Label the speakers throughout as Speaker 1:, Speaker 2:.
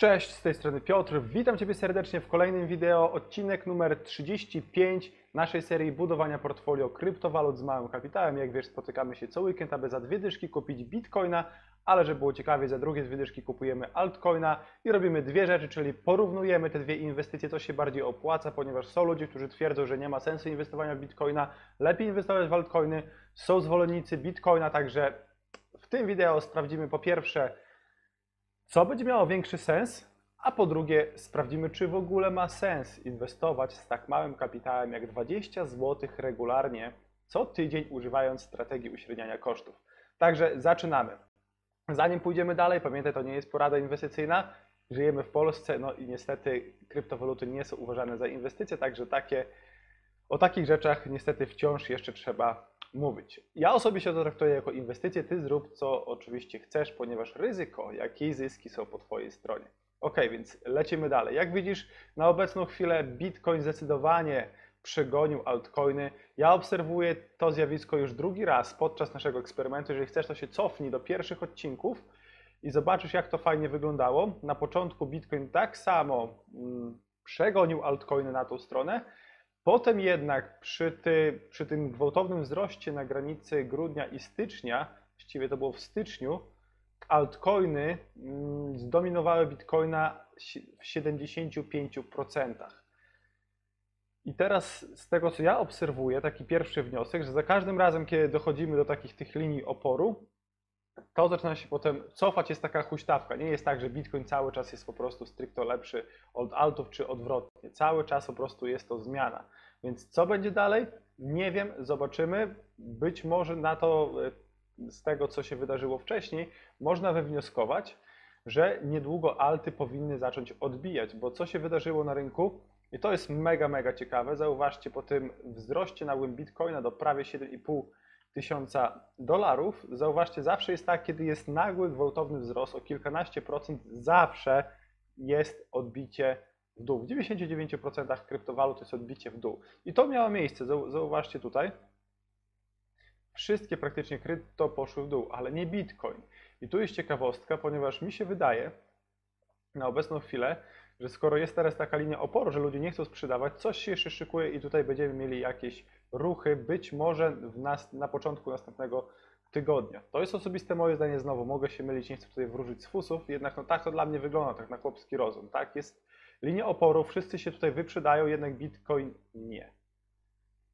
Speaker 1: Cześć, z tej strony Piotr. Witam Ciebie serdecznie w kolejnym wideo. Odcinek numer 35 naszej serii budowania portfolio kryptowalut z małym kapitałem. Jak wiesz, spotykamy się co weekend, aby za dwie dyszki kupić bitcoina, ale żeby było ciekawie, za drugie dwie dyszki kupujemy altcoina i robimy dwie rzeczy, czyli porównujemy te dwie inwestycje, co się bardziej opłaca, ponieważ są ludzie, którzy twierdzą, że nie ma sensu inwestowania w bitcoina, lepiej inwestować w altcoiny. Są zwolennicy bitcoina, także w tym wideo sprawdzimy po pierwsze, co będzie miało większy sens, a po drugie sprawdzimy, czy w ogóle ma sens inwestować z tak małym kapitałem jak 20 zł regularnie co tydzień używając strategii uśredniania kosztów. Także zaczynamy. Zanim pójdziemy dalej, pamiętaj, to nie jest porada inwestycyjna. Żyjemy w Polsce, no i niestety kryptowaluty nie są uważane za inwestycje, także takie, o takich rzeczach niestety wciąż jeszcze trzeba mówić. Ja osobiście to traktuję jako inwestycję, ty zrób co oczywiście chcesz, ponieważ ryzyko, jak i zyski są po twojej stronie. Ok, więc lecimy dalej. Jak widzisz, na obecną chwilę Bitcoin zdecydowanie przegonił altcoiny. Ja obserwuję to zjawisko już drugi raz podczas naszego eksperymentu. Jeżeli chcesz, to się cofnij do pierwszych odcinków i zobaczysz, jak to fajnie wyglądało. Na początku Bitcoin tak samo mm, przegonił altcoiny na tą stronę, Potem jednak przy, ty, przy tym gwałtownym wzroście na granicy grudnia i stycznia, właściwie to było w styczniu, altcoiny mm, zdominowały bitcoina w 75%. I teraz z tego, co ja obserwuję, taki pierwszy wniosek, że za każdym razem, kiedy dochodzimy do takich tych linii oporu, to zaczyna się potem cofać, jest taka huśtawka. Nie jest tak, że Bitcoin cały czas jest po prostu stricte lepszy od altów czy odwrotnie. Cały czas po prostu jest to zmiana. Więc co będzie dalej? Nie wiem, zobaczymy. Być może na to, e, z tego co się wydarzyło wcześniej, można wywnioskować, że niedługo alty powinny zacząć odbijać, bo co się wydarzyło na rynku, i to jest mega, mega ciekawe. Zauważcie, po tym wzroście nagłym Bitcoina do prawie 7,5 tysiąca dolarów, zauważcie, zawsze jest tak, kiedy jest nagły, gwałtowny wzrost o kilkanaście procent, zawsze jest odbicie w dół. W 99% kryptowalut to jest odbicie w dół. I to miało miejsce, zauważcie tutaj. Wszystkie praktycznie krypto poszły w dół, ale nie Bitcoin. I tu jest ciekawostka, ponieważ mi się wydaje na obecną chwilę, że skoro jest teraz taka linia oporu, że ludzie nie chcą sprzedawać, coś się jeszcze szykuje i tutaj będziemy mieli jakieś ruchy, być może nas, na początku następnego tygodnia. To jest osobiste moje zdanie znowu, mogę się mylić, nie chcę tutaj wróżyć z fusów, jednak no tak to dla mnie wygląda, tak na chłopski rozum, tak? Jest linia oporu, wszyscy się tutaj wyprzedają, jednak Bitcoin nie.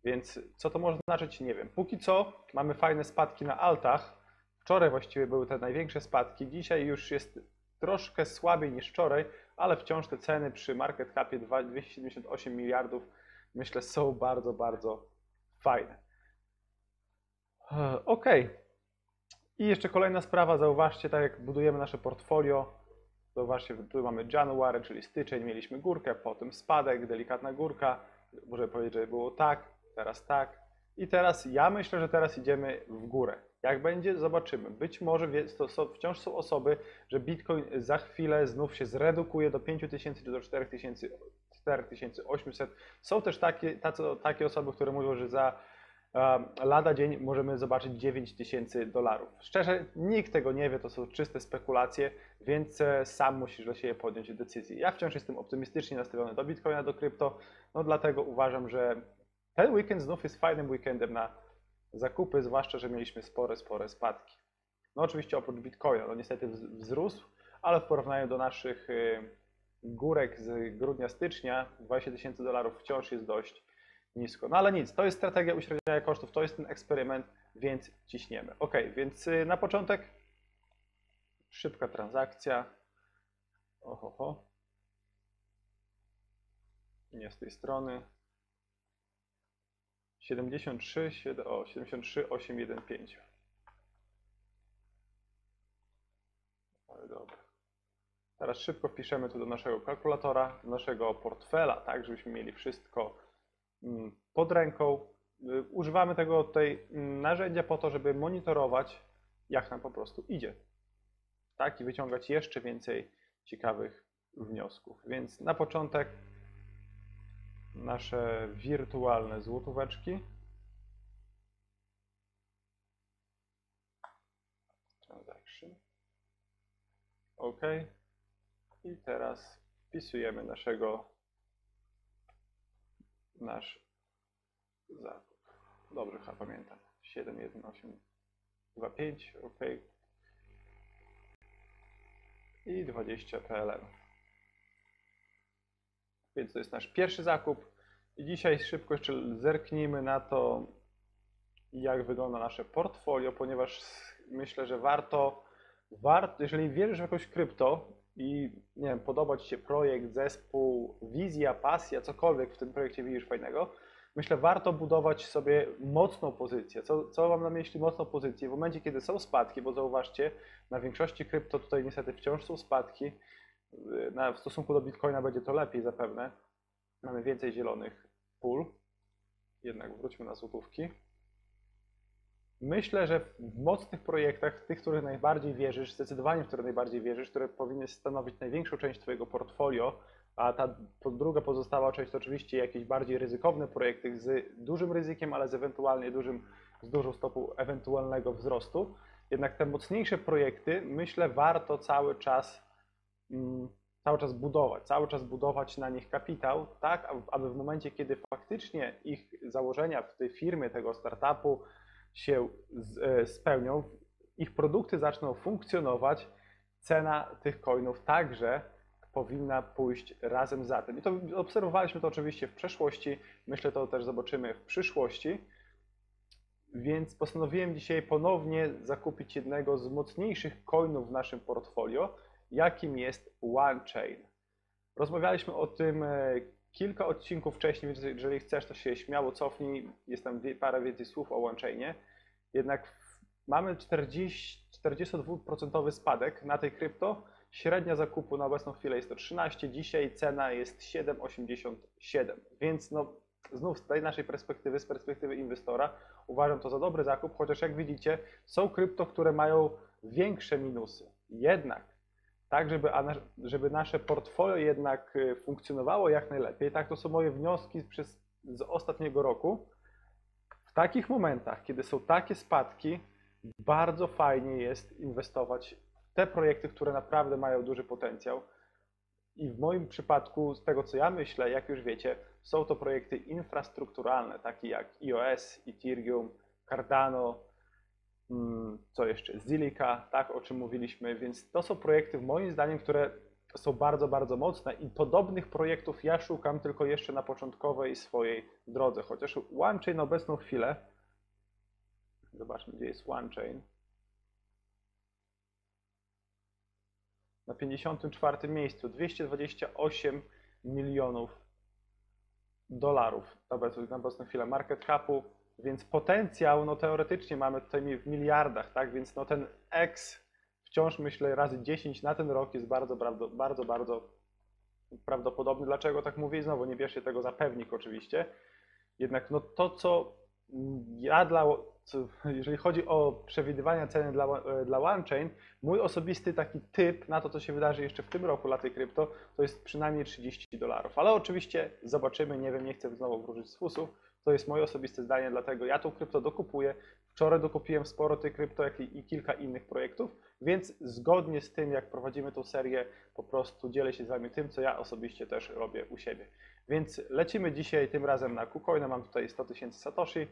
Speaker 1: Więc co to może znaczyć? Nie wiem. Póki co mamy fajne spadki na altach. Wczoraj właściwie były te największe spadki. Dzisiaj już jest troszkę słabiej niż wczoraj, ale wciąż te ceny przy market capie 278 miliardów myślę są bardzo, bardzo fajne. Ok. I jeszcze kolejna sprawa, zauważcie, tak jak budujemy nasze portfolio, zauważcie, tu mamy January, czyli styczeń, mieliśmy górkę, potem spadek, delikatna górka, może powiedzieć, że było tak, teraz tak. I teraz ja myślę, że teraz idziemy w górę. Jak będzie, zobaczymy. Być może wciąż są osoby, że Bitcoin za chwilę znów się zredukuje do 5000 czy do 4000, 4800. Są też takie, tacy, takie osoby, które mówią, że za lada dzień możemy zobaczyć 9 tysięcy dolarów. Szczerze, nikt tego nie wie, to są czyste spekulacje, więc e, sam musisz dla siebie podjąć decyzję. Ja wciąż jestem optymistycznie nastawiony do Bitcoina, do krypto, no dlatego uważam, że ten weekend znów jest fajnym weekendem na zakupy, zwłaszcza, że mieliśmy spore, spore spadki. No oczywiście oprócz Bitcoina, no niestety wzrósł, ale w porównaniu do naszych y, górek z grudnia, stycznia 20 tysięcy dolarów wciąż jest dość nisko. No ale nic, to jest strategia uśredniania kosztów, to jest ten eksperyment, więc ciśniemy. Ok, więc y, na początek szybka transakcja. Oho, Nie z tej strony. 73, 7, o, 73, 815. Ale dobra. Teraz szybko wpiszemy tu do naszego kalkulatora, do naszego portfela, tak, żebyśmy mieli wszystko mm, pod ręką. Y, używamy tego tutaj mm, narzędzia po to, żeby monitorować, jak nam po prostu idzie. Tak, i wyciągać jeszcze więcej ciekawych wniosków. Więc na początek nasze wirtualne złotóweczki. Transaction. OK. I teraz wpisujemy naszego nasz zakup. Dobrze, chyba pamiętam. 71825, OK. I 20 PLN. Więc to jest nasz pierwszy zakup. I dzisiaj szybko jeszcze zerknijmy na to, jak wygląda nasze portfolio, ponieważ myślę, że warto, warto jeżeli wierzysz w jakąś krypto i nie wiem, podoba Ci się projekt, zespół, wizja, pasja, cokolwiek w tym projekcie widzisz fajnego, myślę, warto budować sobie mocną pozycję. Co, co mam na myśli mocną pozycję? W momencie, kiedy są spadki, bo zauważcie, na większości krypto tutaj niestety wciąż są spadki, na, w stosunku do Bitcoina będzie to lepiej zapewne. Mamy więcej zielonych pól. Jednak wróćmy na złotówki. Myślę, że w mocnych projektach, tych, w których najbardziej wierzysz, zdecydowanie w które najbardziej wierzysz, które powinny stanowić największą część Twojego portfolio, a ta druga pozostała część to oczywiście jakieś bardziej ryzykowne projekty z dużym ryzykiem, ale z ewentualnie dużym, z dużą stopą ewentualnego wzrostu. Jednak te mocniejsze projekty, myślę, warto cały czas, mm, cały czas budować, cały czas budować na nich kapitał, tak, aby w momencie, kiedy faktycznie ich założenia w tej firmie, tego startupu, się e, spełnią, ich produkty zaczną funkcjonować, cena tych coinów także powinna pójść razem za tym. I to obserwowaliśmy to oczywiście w przeszłości, myślę, to też zobaczymy w przyszłości. Więc postanowiłem dzisiaj ponownie zakupić jednego z mocniejszych coinów w naszym portfolio, jakim jest OneChain. Rozmawialiśmy o tym e, kilka odcinków wcześniej, więc jeżeli chcesz, to się śmiało cofnij. Jest tam parę więcej słów o OneChainie. Jednak mamy 40, 42% spadek na tej krypto. Średnia zakupu na obecną chwilę jest to 13, dzisiaj cena jest 7,87. Więc no, znów z tej naszej perspektywy, z perspektywy inwestora, uważam to za dobry zakup, chociaż jak widzicie, są krypto, które mają większe minusy. Jednak tak, żeby, żeby nasze portfolio jednak y, funkcjonowało jak najlepiej. Tak, to są moje wnioski przez, z ostatniego roku. W takich momentach, kiedy są takie spadki, bardzo fajnie jest inwestować w te projekty, które naprawdę mają duży potencjał. I w moim przypadku, z tego co ja myślę, jak już wiecie, są to projekty infrastrukturalne, takie jak iOS, Ethereum, Cardano, co jeszcze? Zilika, tak, o czym mówiliśmy, więc to są projekty, moim zdaniem, które są bardzo, bardzo mocne i podobnych projektów ja szukam tylko jeszcze na początkowej swojej drodze, chociaż OneChain obecną chwilę, zobaczmy, gdzie jest OneChain, na 54 miejscu, 228 milionów dolarów na obecną chwilę market capu, więc potencjał, no teoretycznie mamy tutaj w miliardach, tak? Więc no ten X wciąż myślę razy 10 na ten rok jest bardzo, bardzo, bardzo, bardzo prawdopodobny. Dlaczego tak mówię? Znowu nie bierzcie tego za pewnik oczywiście. Jednak no to, co ja dla, co, jeżeli chodzi o przewidywania ceny dla, dla OneChain, mój osobisty taki typ na to, co się wydarzy jeszcze w tym roku dla tej krypto, to jest przynajmniej 30 dolarów. Ale oczywiście zobaczymy, nie wiem, nie chcę znowu wróżyć z fusów, to jest moje osobiste zdanie, dlatego ja tą krypto dokupuję. Wczoraj dokupiłem sporo tych krypto, jak i, i kilka innych projektów, więc zgodnie z tym, jak prowadzimy tą serię, po prostu dzielę się z Wami tym, co ja osobiście też robię u siebie. Więc lecimy dzisiaj tym razem na KuCoina. Mam tutaj 100 tysięcy Satoshi.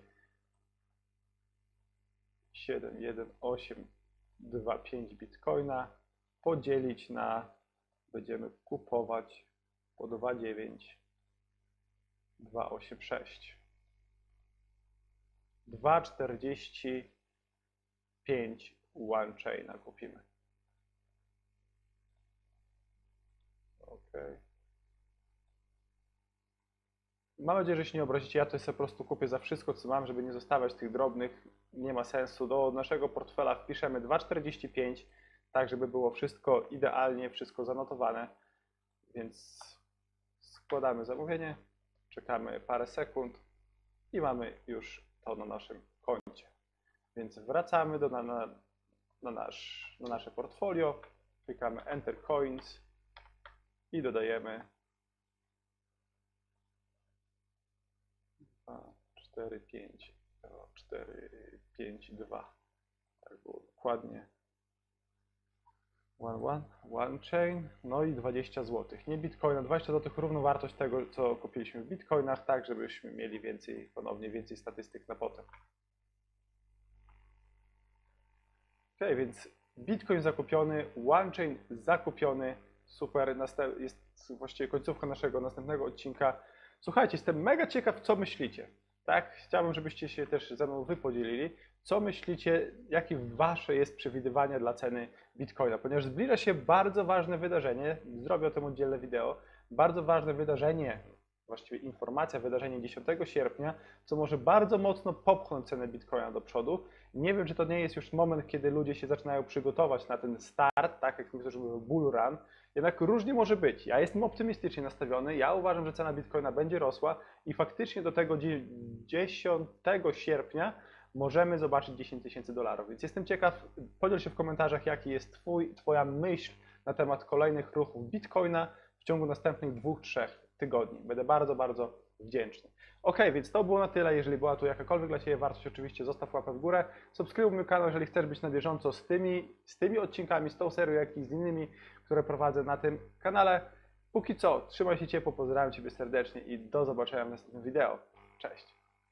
Speaker 1: 71825 Bitcoina podzielić na będziemy kupować po 2,9 286 2,45 OneChaina kupimy. OK. Mam nadzieję, że się nie obrazicie. Ja to sobie po prostu kupię za wszystko, co mam, żeby nie zostawiać tych drobnych. Nie ma sensu. Do naszego portfela wpiszemy 2,45, tak żeby było wszystko idealnie, wszystko zanotowane. Więc składamy zamówienie, czekamy parę sekund i mamy już to na naszym koncie. Więc wracamy do, na, na, na, nasz, na nasze portfolio, klikamy Enter Coins i dodajemy 2, 4, 5, 4, 5, 2. Tak było dokładnie. One, one, one chain, no i 20 zł. Nie bitcoina, 20 zł równowartość tego, co kupiliśmy w bitcoinach, tak żebyśmy mieli więcej, ponownie więcej statystyk na potem. Ok, więc bitcoin zakupiony, one chain zakupiony, super, jest właściwie końcówka naszego następnego odcinka. Słuchajcie, jestem mega ciekaw, co myślicie. Tak, chciałbym, żebyście się też ze mną wy podzielili. Co myślicie, jakie wasze jest przewidywania dla ceny Bitcoina? Ponieważ zbliża się bardzo ważne wydarzenie, zrobię o tym oddzielne wideo, bardzo ważne wydarzenie, właściwie informacja, wydarzenie 10 sierpnia, co może bardzo mocno popchnąć cenę Bitcoina do przodu. Nie wiem, czy to nie jest już moment, kiedy ludzie się zaczynają przygotować na ten start, tak jak niektórzy mówią bull run, jednak różnie może być. Ja jestem optymistycznie nastawiony, ja uważam, że cena Bitcoina będzie rosła i faktycznie do tego 10 sierpnia możemy zobaczyć 10 tysięcy dolarów. Więc jestem ciekaw, podziel się w komentarzach, jaki jest twój, Twoja myśl na temat kolejnych ruchów Bitcoina w ciągu następnych dwóch, trzech tygodni. Będę bardzo, bardzo wdzięczny. Ok, więc to było na tyle. Jeżeli była tu jakakolwiek dla Ciebie wartość, oczywiście zostaw łapę w górę. Subskrybuj mój kanał, jeżeli chcesz być na bieżąco z tymi, z tymi odcinkami, z tą serią, jak i z innymi, które prowadzę na tym kanale. Póki co, trzymaj się ciepło, pozdrawiam Ciebie serdecznie i do zobaczenia w następnym wideo. Cześć!